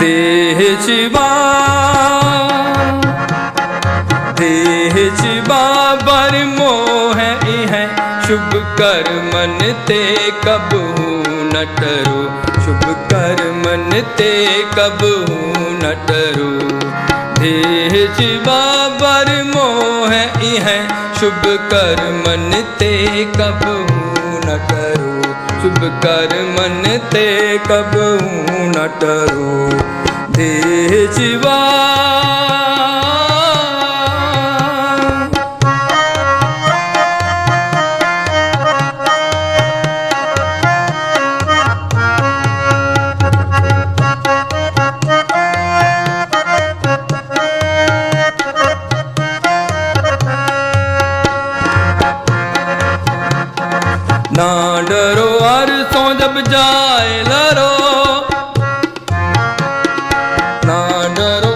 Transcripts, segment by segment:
ਦੇਹ ਚਿਵਾ ਦੇਹ ਚਿਵਾ ਬਰ ਮੋਹ ਇਹ ਹੈ। ਸ਼ੁਭ ਕਰ ਮਨ ਤੇ ਕਬੂ ਨ ਟਰੋ। ਸ਼ੁਭ ਕਰ ਮਨ ਤੇ ਕਬੂ ਨ ਟਰੋ। ਦੇਹ ਚਿਵਾ ਬਰ ਮੋਹ ਇਹ ਹੈ। ਸ਼ੁਭ ਕਰ ਮਨ शुभ कर मन ते कब न टरो दे जीवा ना डरो ਨਾਮ ਜਪ ਜਾਏ ਲਰੋ? ਨਾ ਡਰੋ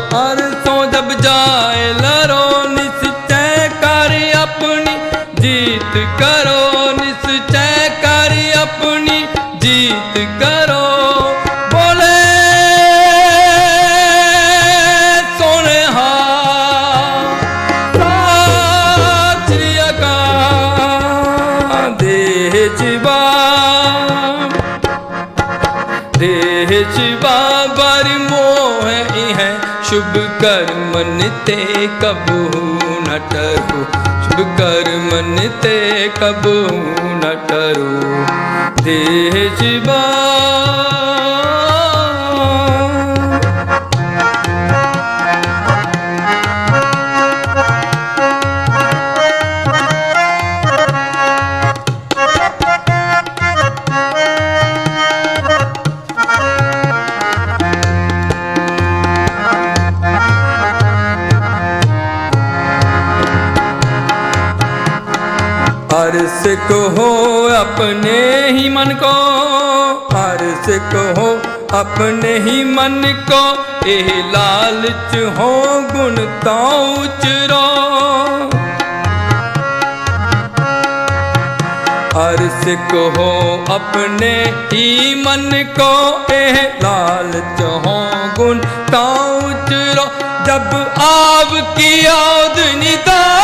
ਸੋ ਜਪ ਜਾਏ ਲਰੋ, ਨਿਸਚੈ ਕਰ ਆਪਣੀ ਜੀਤ ਕਰੋ, ਨਿਸਚੈ ਕਰ ਆਪਣੀ ਜੀਤ ਕਰੋ। ਦੇ ਜੀ ਦੇਹ ਚਿਵਾ ਬਰ ਮੋਹ ਇਹ ਹੈ। ਸ਼ੁਭ ਕਰ ਮਨ ਤੇ ਕਬੂ ਨ ਟਰੋ। ਸ਼ੁਭ ਕਰ ਮਨ ਤੇ ਕਬੂ ਹਰ ਸਿੱਖ ਹੋ ਆਪਣੇ ਹੀ ਮਨ ਕੋ। ਹਰ ਸਿੱਖ ਹੋ ਆਪਣੇ ਹੀ ਮਨ ਕੋ। ਇਹ ਲਾਲਚ ਹੋ ਗੁਣ ਤਾਂ ਉਚਰੋ ਹਰ ਸਿੱਖ ਹੋ ਆਪਣੇ ਹੀ ਮਨ ਕੋ। ਇਹ ਲਾਲਚ ਹੋ ਗੁਣ ਤਾਂ ਉਚਰੋ ਜਬ ਆਵ ਕੀ ਆਦਨੀ ਨਿਦਾ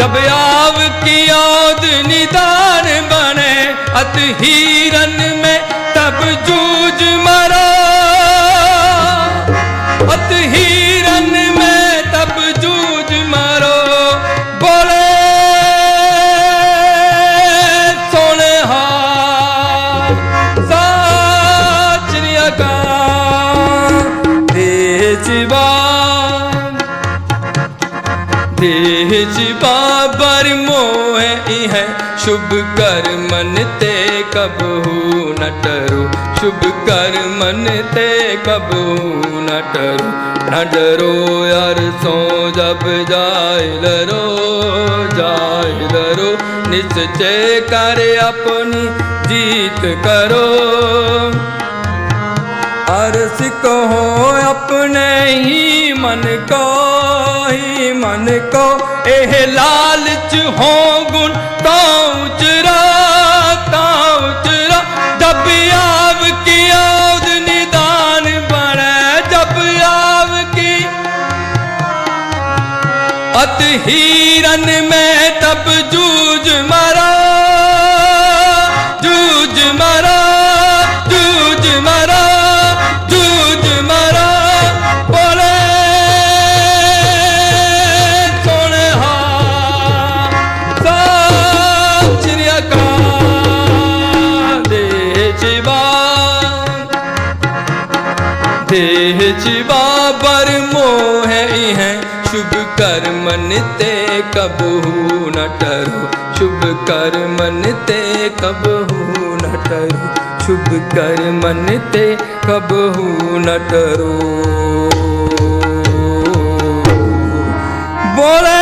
जब आव की औद निदान बने अत हीरन में तब जूझ मरो अत हीरन में तब जूझ मरो बोले सोने सत श्री अकाल देजबा तेज बाबर मोह है शुभ कर मन ते कबहू न टरो शुभ कर मन ते कबहू न टरो न डरो यार सो जब जाय लरो जाय लरो निश्चय कर अपनी जीत करो अरस कहो अपने ही मन को ਨਾਹੀ ਮਨ ਕੋ, ਇਹ ਲਾਲ ਚ ਹੋ ਗੁਣ ਤਾਂ ਉਚਰਾ ਤਾਂ ਉਚਰਾ ਜਬ ਆਵ ਕੀ ਆਉਦ ਨਿਦਾਨ ਬਣੈ, ਜਬ ਆਵ ਕੀ। ਅਤ ਹੀਰਨ ਮੈਂ देह चिवा बर मोह है शुभ कर मन ते कबहू न टरो शुभ कर मन ते कबहू न टरो शुभ कर मन ते कबहू न टरो बोले